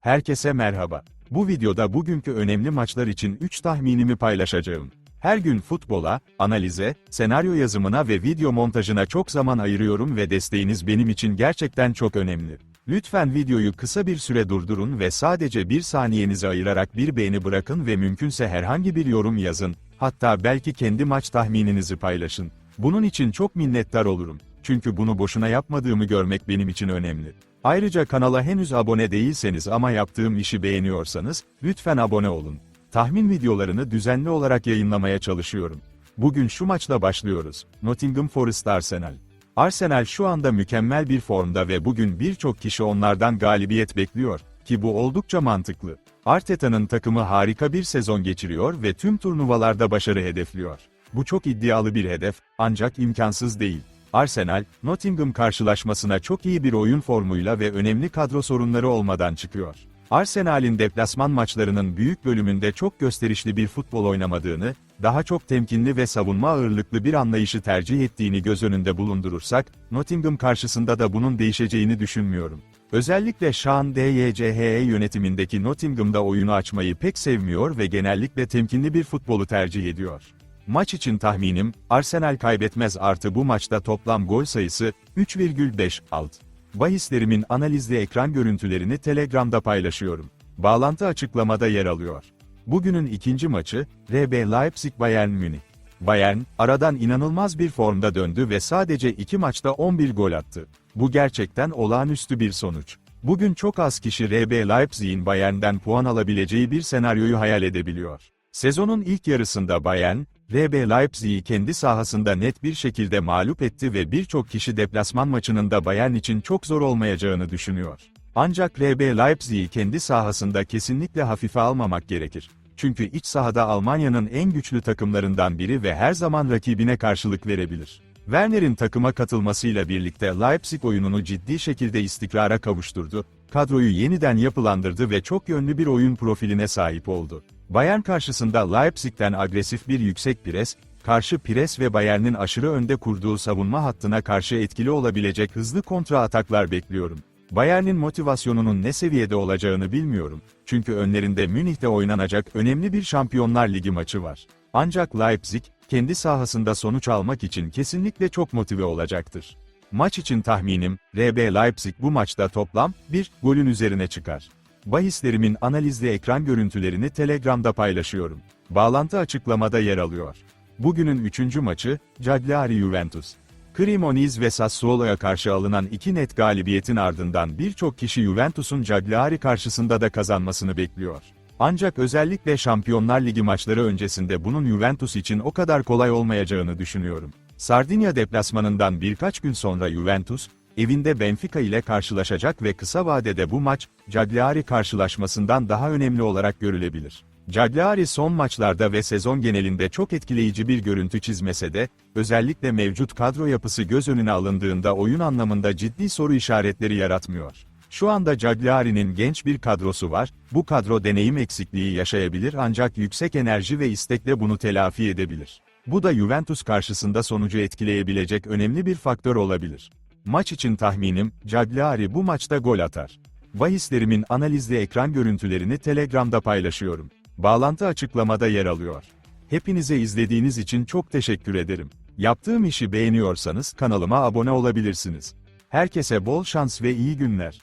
Herkese merhaba. Bu videoda bugünkü önemli maçlar için 3 tahminimi paylaşacağım. Her gün futbola, analize, senaryo yazımına ve video montajına çok zaman ayırıyorum ve desteğiniz benim için gerçekten çok önemli. Lütfen videoyu kısa bir süre durdurun ve sadece bir saniyenizi ayırarak bir beğeni bırakın ve mümkünse herhangi bir yorum yazın, hatta belki kendi maç tahmininizi paylaşın. Bunun için çok minnettar olurum. Çünkü bunu boşuna yapmadığımı görmek benim için önemli. Ayrıca kanala henüz abone değilseniz ama yaptığım işi beğeniyorsanız, lütfen abone olun. Tahmin videolarını düzenli olarak yayınlamaya çalışıyorum. Bugün şu maçla başlıyoruz. Nottingham Forest Arsenal. Arsenal şu anda mükemmel bir formda ve bugün birçok kişi onlardan galibiyet bekliyor, ki bu oldukça mantıklı. Arteta'nın takımı harika bir sezon geçiriyor ve tüm turnuvalarda başarı hedefliyor. Bu çok iddialı bir hedef, ancak imkansız değil. Arsenal, Nottingham karşılaşmasına çok iyi bir oyun formuyla ve önemli kadro sorunları olmadan çıkıyor. Arsenal'in deplasman maçlarının büyük bölümünde çok gösterişli bir futbol oynamadığını, daha çok temkinli ve savunma ağırlıklı bir anlayışı tercih ettiğini göz önünde bulundurursak, Nottingham karşısında da bunun değişeceğini düşünmüyorum. Özellikle Sean DYCHE yönetimindeki Nottingham'da oyunu açmayı pek sevmiyor ve genellikle temkinli bir futbolu tercih ediyor. Maç için tahminim, Arsenal kaybetmez artı bu maçta toplam gol sayısı 3,5 alt. Bahislerimin analizli ekran görüntülerini Telegram'da paylaşıyorum. Bağlantı açıklamada yer alıyor. Bugünün ikinci maçı, RB Leipzig Bayern Münih. Bayern, aradan inanılmaz bir formda döndü ve sadece iki maçta 11 gol attı. Bu gerçekten olağanüstü bir sonuç. Bugün çok az kişi RB Leipzig'in Bayern'den puan alabileceği bir senaryoyu hayal edebiliyor. Sezonun ilk yarısında Bayern, RB Leipzig'i kendi sahasında net bir şekilde mağlup etti ve birçok kişi deplasman maçının da Bayern için çok zor olmayacağını düşünüyor. Ancak RB Leipzig'i kendi sahasında kesinlikle hafife almamak gerekir. Çünkü iç sahada Almanya'nın en güçlü takımlarından biri ve her zaman rakibine karşılık verebilir. Werner'in takıma katılmasıyla birlikte Leipzig oyununu ciddi şekilde istikrara kavuşturdu, kadroyu yeniden yapılandırdı ve çok yönlü bir oyun profiline sahip oldu. Bayern karşısında Leipzig'ten agresif bir yüksek pres, karşı pres ve Bayern'in aşırı önde kurduğu savunma hattına karşı etkili olabilecek hızlı kontra ataklar bekliyorum. Bayern'in motivasyonunun ne seviyede olacağını bilmiyorum. Çünkü önlerinde Münih'te oynanacak önemli bir Şampiyonlar Ligi maçı var. Ancak Leipzig, kendi sahasında sonuç almak için kesinlikle çok motive olacaktır. Maç için tahminim, RB Leipzig bu maçta toplam 1 golün üzerine çıkar. Bahislerimin analizli ekran görüntülerini Telegram'da paylaşıyorum. Bağlantı açıklamada yer alıyor. Bugünün üçüncü maçı, Cagliari Juventus. Cremonese ve Sassuolo'ya karşı alınan iki net galibiyetin ardından birçok kişi Juventus'un Cagliari karşısında da kazanmasını bekliyor. Ancak özellikle Şampiyonlar Ligi maçları öncesinde bunun Juventus için o kadar kolay olmayacağını düşünüyorum. Sardinya deplasmanından birkaç gün sonra Juventus, evinde Benfica ile karşılaşacak ve kısa vadede bu maç, Cagliari karşılaşmasından daha önemli olarak görülebilir. Cagliari son maçlarda ve sezon genelinde çok etkileyici bir görüntü çizmese de, özellikle mevcut kadro yapısı göz önüne alındığında oyun anlamında ciddi soru işaretleri yaratmıyor. Şu anda Cagliari'nin genç bir kadrosu var, bu kadro deneyim eksikliği yaşayabilir ancak yüksek enerji ve istekle bunu telafi edebilir. Bu da Juventus karşısında sonucu etkileyebilecek önemli bir faktör olabilir. Maç için tahminim, Cagliari bu maçta gol atar. Bahislerimin analizli ekran görüntülerini Telegram'da paylaşıyorum. Bağlantı açıklamada yer alıyor. Hepinize izlediğiniz için çok teşekkür ederim. Yaptığım işi beğeniyorsanız kanalıma abone olabilirsiniz. Herkese bol şans ve iyi günler.